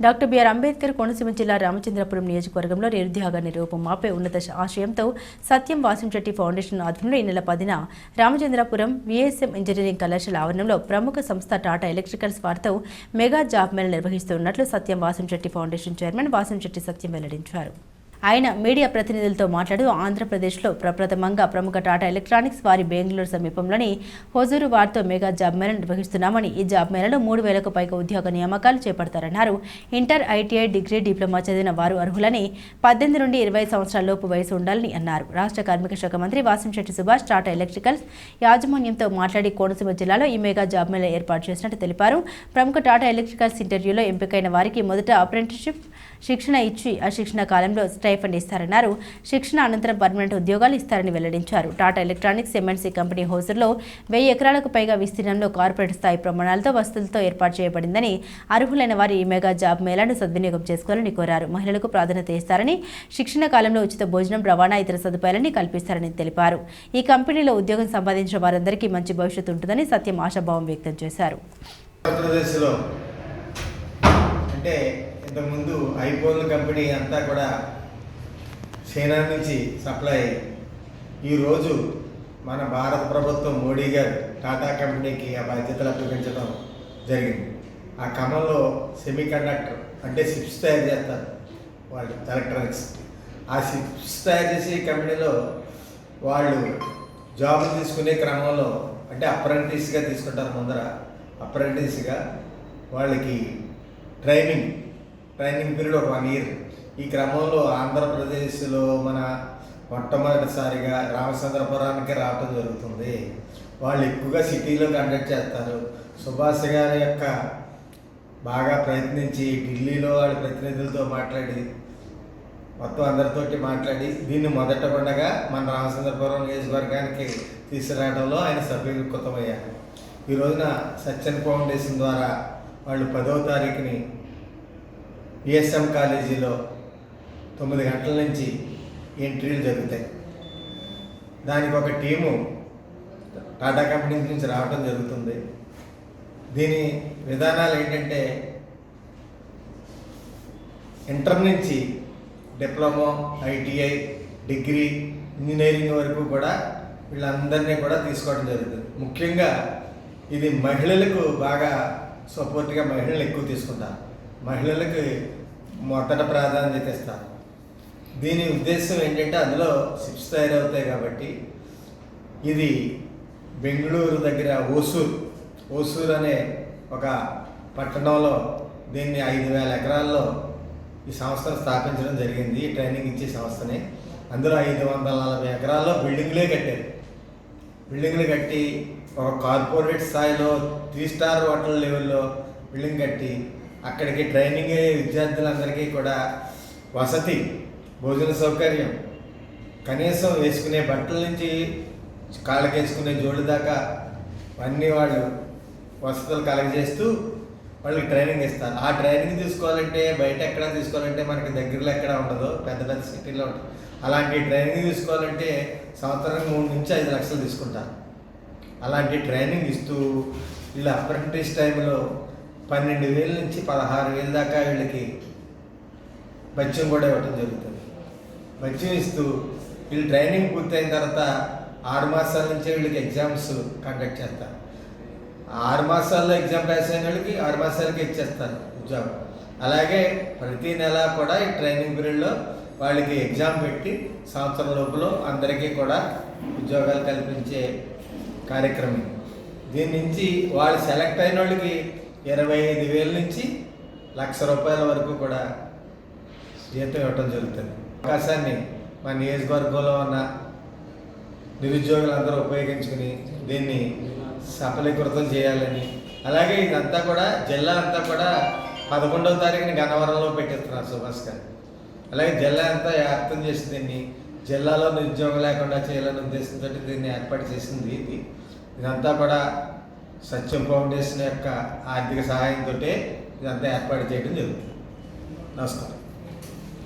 Doctor BR Ambedkar Konaseema జిల్లా రామచంద్రపురం నియోజకవర్గంలో నిరుద్యోగ నిరూపం మాపే ఉన్నత ఆశయంతో సత్యం వాసంశెట్టి ఫౌండేషన్ ఆధ్వర్యంలో ఈ నెల పదిన రామచంద్రపురం విఎస్ఎం ఇంజనీరింగ్ కళాశాల ఆవరణంలో ప్రముఖ సంస్థ టాటా ఎలక్ట్రికల్స్ వారితో మెగా జాబ్ మేళ నిర్వహిస్తున్నట్లు సత్యం వాసంశెట్టి ఫౌండేషన్ చైర్మన్ వాసంశెట్టి సత్యం వెల్లడించారు. ఆయన మీడియా ప్రతినిధులతో మాట్లాడుతూ ఆంధ్రప్రదేశ్లో ప్రప్రథమంగా ప్రముఖ టాటా ఎలక్ట్రానిక్స్ వారి బెంగళూరు సమీపంలోని హోజూరు వారితో మెగా జాబ్ మేళ నిర్వహిస్తున్నామని ఈ జాబ్ మేళలో మూడు వేలకు పైగా ఉద్యోగ నియామకాలు చేపడతారన్నారు. ఇంటర్ ఐటీఐ డిగ్రీ డిప్లొమా చదివిన వారు అర్హులని పద్దెనిమిది నుండి ఇరవై సంవత్సరాల లోపు వయసు ఉండాలని అన్నారు. రాష్ట్ర కార్మిక శాఖ మంత్రి వాసంశెట్టి సుభాష్ టాటా ఎలక్ట్రికల్స్ యాజమాన్యంతో మాట్లాడి కోనసీమ జిల్లాలో ఈ మెగా జాబ్ మేళ ఏర్పాటు చేసినట్టు తెలిపారు. ప్రముఖ టాటా ఎలక్ట్రికల్స్ ఇంటర్వ్యూలో ఎంపికైన వారికి మొదట అప్రెంటిస్షిప్ శిక్షణ ఇచ్చి ఆ శిక్షణ కాలంలో స్టైఫండ్ ఇస్తారన్నారు. శిక్షణ అనంతరం పర్మనెంట్ ఉద్యోగాలు ఇస్తారని వెల్లడించారు. టాటా ఎలక్ట్రానిక్స్ ఎంఎన్సీ కంపెనీ హౌజర్లో వెయ్యి ఎకరాలకు పైగా విస్తీర్ణంలో కార్పొరేట్ స్థాయి ప్రమాణాలతో వసతులతో ఏర్పాటు చేయబడిందని అర్హులైన వారు ఈ మెగా జాబ్ మేళాను సద్వినియోగం చేసుకోవాలని కోరారు. మహిళలకు ప్రాధాన్యత ఇస్తారని శిక్షణ కాలంలో ఉచిత భోజనం రవాణా ఇతర సదుపాయాలని కల్పిస్తారని తెలిపారు. ఈ కంపెనీలో ఉద్యోగం సంపాదించిన వారందరికీ మంచి భవిష్యత్తు ఉంటుందని సత్యం ఆశాభావం వ్యక్తం చేశారు. అంటే ఇంతకుముందు ఐఫోన్ కంపెనీ అంతా కూడా చైనా నుంచి సప్లై అయ్యి ఈరోజు మన భారత ప్రభుత్వం మోడీ గారు టాటా కంపెనీకి ఆ బాధ్యతలు అప్పగించడం జరిగింది. ఆ క్రమంలో సెమీ కండక్టర్ అంటే చిప్స్ తయారు చేస్తారు వాళ్ళు ఎలక్ట్రానిక్స్. ఆ చిప్స్ తయారు చేసే కంపెనీలో వాళ్ళు జాబ్ తీసుకునే క్రమంలో అంటే అప్రెంటిస్గా తీసుకుంటారు ముందర. అప్రెంటిస్గా వాళ్ళకి ట్రైనింగ్ ట్రైనింగ్ పీరియడ్ ఒక వన్ ఇయర్ ఈ క్రమంలో ఆంధ్రప్రదేశ్లో మన మొట్టమొదటిసారిగా రామచంద్రపురానికి రావటం జరుగుతుంది. వాళ్ళు ఎక్కువగా సిటీలో కండక్ట్ చేస్తారు. సుభాష్ గారి యొక్క బాగా ప్రయత్నించి ఢిల్లీలో వాళ్ళ ప్రతినిధులతో మాట్లాడి మొత్తం అందరితోటి మాట్లాడి దీన్ని మొదట పండగా మన రామచంద్రపురం నియోజకవర్గానికి తీసుకురావడంలో ఆయన సఫలీకృతమయ్యారు ఈ రోజున సత్యన్ ఫౌండేషన్ ద్వారా వాళ్ళు పదవ తారీఖుని బిఎస్ఎం కాలేజీలో తొమ్మిది గంటల నుంచి ఎంట్రీలు జరుగుతాయి. దానికి ఒక టీము టాటా కంపెనీ నుంచి రావడం జరుగుతుంది. దీని విధానాలు ఏంటంటే ఇంటర్ నుంచి డిప్లొమా ఐటీఐ డిగ్రీ ఇంజనీరింగ్ వరకు కూడా వీళ్ళందరినీ కూడా తీసుకోవడం జరుగుతుంది. ముఖ్యంగా ఇది మహిళలకు బాగా సపోర్ట్గా మహిళలు ఎక్కువ తీసుకుంటారు. మహిళలకి మొదట ప్రాధాన్యత ఇస్తారు దీని ఉద్దేశం ఏంటంటే అందులో సిప్స్ తయారవుతాయి కాబట్టి ఇది బెంగళూరు దగ్గర ఓసూర్. ఓసూర్ అనే ఒక పట్టణంలో దీన్ని ఐదు వేల ఎకరాల్లో ఈ సంస్థను స్థాపించడం జరిగింది ట్రైనింగ్ ఇచ్చే సంస్థని. అందులో ఐదు వందల నలభై ఎకరాల్లో బిల్డింగ్లే కట్టారు. బిల్డింగ్లు కట్టి ఒక కార్పొరేట్ స్థాయిలో త్రీ స్టార్ హోటల్ లెవెల్లో బిల్డింగ్ కట్టి అక్కడికి ట్రైనింగ్ అయ్యే విద్యార్థులందరికీ కూడా వసతి భోజన సౌకర్యం కనీసం వేసుకునే బట్టల నుంచి కాళ్ళకేసుకునే జోళ్ళు దాకా అన్నీ వాళ్ళు వసతులు కలగజేస్తూ వాళ్ళకి ట్రైనింగ్ ఇస్తారు. ఆ ట్రైనింగ్ తీసుకోవాలంటే బయట ఎక్కడ తీసుకోవాలంటే మనకి దగ్గరలో ఎక్కడ ఉండదు. పెద్ద పెద్ద సిటీలో ఉంటుంది అలాంటి ట్రైనింగ్ తీసుకోవాలంటే సంవత్సరానికి మూడు నుంచి ఐదు లక్షలు తీసుకుంటారు. అలాంటి ట్రైనింగ్ ఇస్తూ వీళ్ళ అప్రెంటిస్ టైంలో పన్నెండు వేల నుంచి పదహారు వేల దాకా వీళ్ళకి భత్యం కూడా ఇవ్వడం జరుగుతుంది. భత్యం ఇస్తూ వీళ్ళు ట్రైనింగ్ పూర్తయిన తర్వాత ఆరు మాసాల నుంచి వీళ్ళకి ఎగ్జామ్స్ కండక్ట్ చేస్తారు. ఆరు మాసాల్లో ఎగ్జామ్ పాస్ అయిన వాళ్ళకి ఆరు మాసాలకి ఇచ్చేస్తారు ఉద్యోగం అలాగే ప్రతి నెల కూడా ఈ ట్రైనింగ్ పీరియడ్లో వాళ్ళకి ఎగ్జామ్ పెట్టి సంవత్సరం లోపల అందరికీ కూడా ఉద్యోగాలు కల్పించే కార్యక్రమం. దీని నుంచి వాళ్ళు సెలెక్ట్ అయిన వాళ్ళకి ఇరవై ఐదు వేల నుంచి లక్ష రూపాయల వరకు కూడా జీతం ఇవ్వటం జరుగుతుంది. అవకాశాన్ని మా నియోజకవర్గంలో ఉన్న నిరుద్యోగులందరూ ఉపయోగించుకుని దీన్ని సఫలీకృతం చేయాలని అలాగే ఇదంతా కూడా జిల్లా అంతా కూడా పదకొండవ తారీఖున గన్నవరంలో పెట్టిస్తున్నారు సుభాష్ గారు. అలాగే జిల్లా అంతా వ్యాప్తం చేసి దీన్ని జిల్లాలో నిరుద్యోగం లేకుండా చేయాలనే ఉద్దేశంతో దీన్ని ఏర్పాటు చేసింది ఇది. ఇదంతా కూడా సత్యం ఫౌండేషన్ యొక్క ఆర్థిక సహాయంతో ఇదంతా ఏర్పాటు చేయడం జరుగుతుంది. నమస్కారం.